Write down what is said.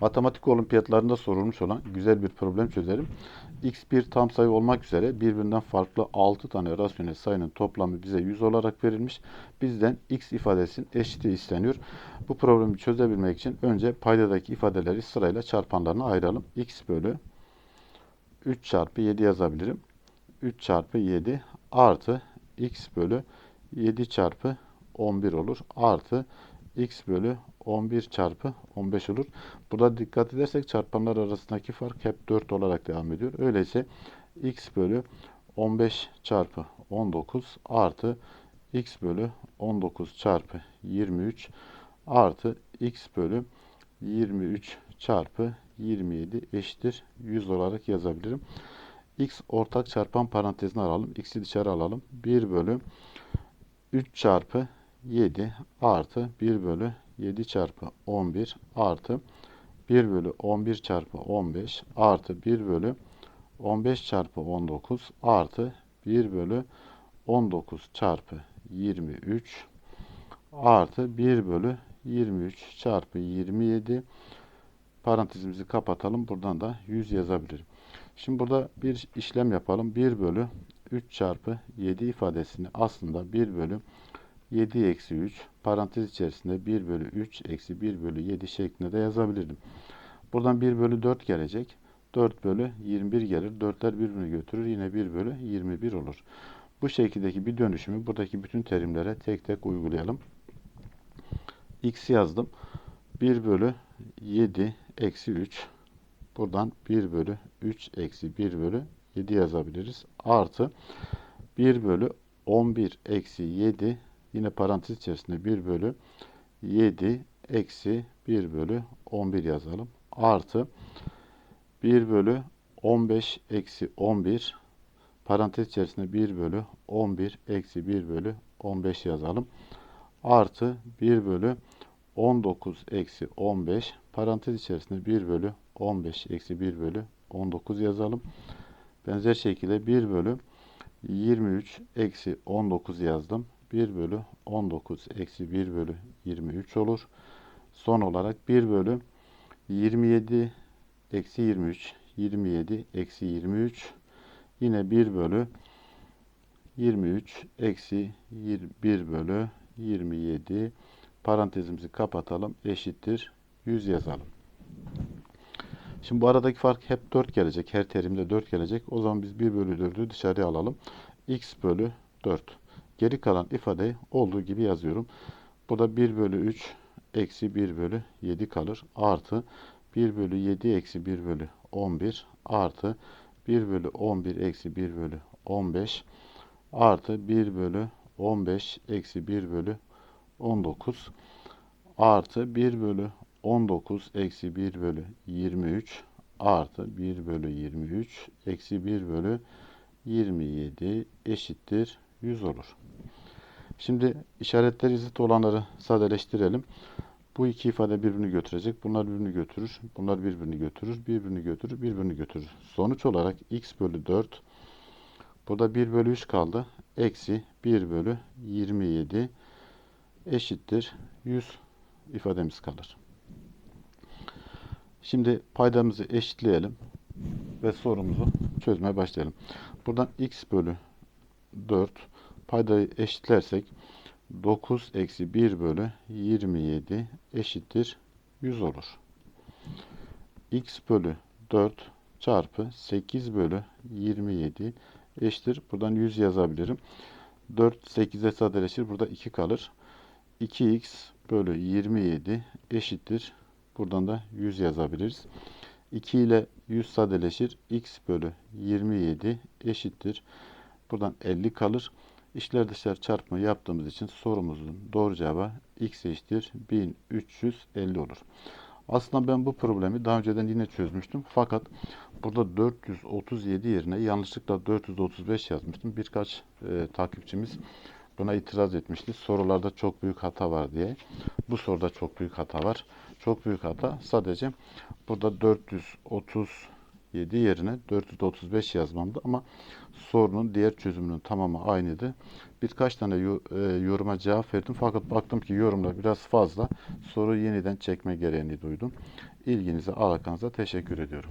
matematik olimpiyatlarında sorulmuş olan güzel bir problem çözelim. x bir tam sayı olmak üzere birbirinden farklı 6 tane rasyonel sayının toplamı bize 100 olarak verilmiş. Bizden x ifadesinin eşiti isteniyor. Bu problemi çözebilmek için önce paydadaki ifadeleri sırayla çarpanlarına ayıralım. x bölü 3 çarpı 7 yazabilirim. 3 çarpı 7 artı x bölü 7 çarpı 11 olur. Artı x bölü 11 çarpı 15 olur. Burada dikkat edersek çarpanlar arasındaki fark hep 4 olarak devam ediyor. Öyleyse x bölü 15 çarpı 19 artı x bölü 19 çarpı 23 artı x bölü 23 çarpı 27 eşittir 100 olarak yazabilirim. x ortak çarpan parantezine alalım. x'i dışarı alalım. 1 bölü 3 çarpı 7 artı 1 bölü 7 çarpı 11 artı 1 bölü 11 çarpı 15 artı 1 bölü 15 çarpı 19 artı 1 bölü 19 çarpı 23 artı 1 bölü 23 çarpı 27 parantezimizi kapatalım. Buradan da 100 yazabilirim. Şimdi burada bir işlem yapalım. 1 bölü 3 çarpı 7 ifadesini aslında 1 bölü 7 eksi 3 parantez içerisinde 1 bölü 3 eksi 1 bölü 7 şeklinde de yazabilirdim. Buradan 1 bölü 4 gelecek. 4 bölü 21 gelir. 4'ler birbirini götürür. Yine 1 bölü 21 olur. Bu şekildeki bir dönüşümü buradaki bütün terimlere tek tek uygulayalım. x yazdım. 1 bölü 7 eksi 3 buradan 1 bölü 3 eksi 1 bölü 7 yazabiliriz. Artı 1 bölü 11 eksi 7 yine parantez içerisinde 1 bölü 7 eksi 1 bölü 11 yazalım. Artı 1 bölü 15 eksi 11 parantez içerisinde 1 bölü 11 eksi 1 bölü 15 yazalım. Artı 1 bölü 19 eksi 15 parantez içerisinde 1 bölü 15 eksi 1 bölü 19 yazalım. Benzer şekilde 1 bölü 23 eksi 19 yazdım. 1 bölü 19 eksi 1 bölü 23 olur. Son olarak 1 bölü 27 eksi 23 27 eksi 23 yine 1 bölü 23 eksi 1 bölü 27 parantezimizi kapatalım eşittir 100 yazalım. Şimdi bu aradaki fark hep 4 gelecek. Her terimde 4 gelecek. O zaman biz 1 bölü 4'ü dışarıya alalım. x bölü 4. Geri kalan ifadeyi olduğu gibi yazıyorum. Bu da 1 bölü 3 eksi 1 bölü 7 kalır. Artı 1 bölü 7 eksi 1 bölü 11 artı 1 bölü 11 eksi 1 bölü 15 artı 1 bölü 15 eksi 1 bölü 19 artı 1 bölü 19 eksi 1 bölü 23 artı 1 bölü 23 eksi 1 bölü 27 eşittir 100 olur. Şimdi işaretleri zıt olanları sadeleştirelim. Bu iki ifade birbirini götürecek. Bunlar birbirini götürür. Bunlar birbirini götürür. Birbirini götürür. Birbirini götürür. Sonuç olarak x bölü 4 burada 1 bölü 3 kaldı. Eksi 1 bölü 27 eşittir 100 ifademiz kalır. Şimdi paydamızı eşitleyelim ve sorumuzu çözmeye başlayalım. Buradan x bölü 4 paydayı eşitlersek 9 eksi 1 bölü 27 eşittir 100 olur. x bölü 4 çarpı 8 bölü 27 eşittir. Buradan 100 yazabilirim. 4 8'e sadeleşir. Burada 2 kalır. 2x bölü 27 eşittir. Buradan da 100 yazabiliriz. 2 ile 100 sadeleşir. x bölü 27 eşittir. Buradan 50 kalır. İşler dışarı çarpma yaptığımız için sorumuzun doğru cevabı x eşittir 1350 olur. Aslında ben bu problemi daha önceden yine çözmüştüm. Fakat burada 437 yerine yanlışlıkla 435 yazmıştım. Birkaç e, takipçimiz buna itiraz etmişti. Sorularda çok büyük hata var diye. Bu soruda çok büyük hata var. Çok büyük hata sadece burada 437 7 yerine 435 yazmamdı ama sorunun diğer çözümünün tamamı aynıydı. Birkaç tane e, yoruma cevap verdim fakat baktım ki yorumlar biraz fazla. Soru yeniden çekme gereğini duydum. İlginize, alakanıza teşekkür ediyorum.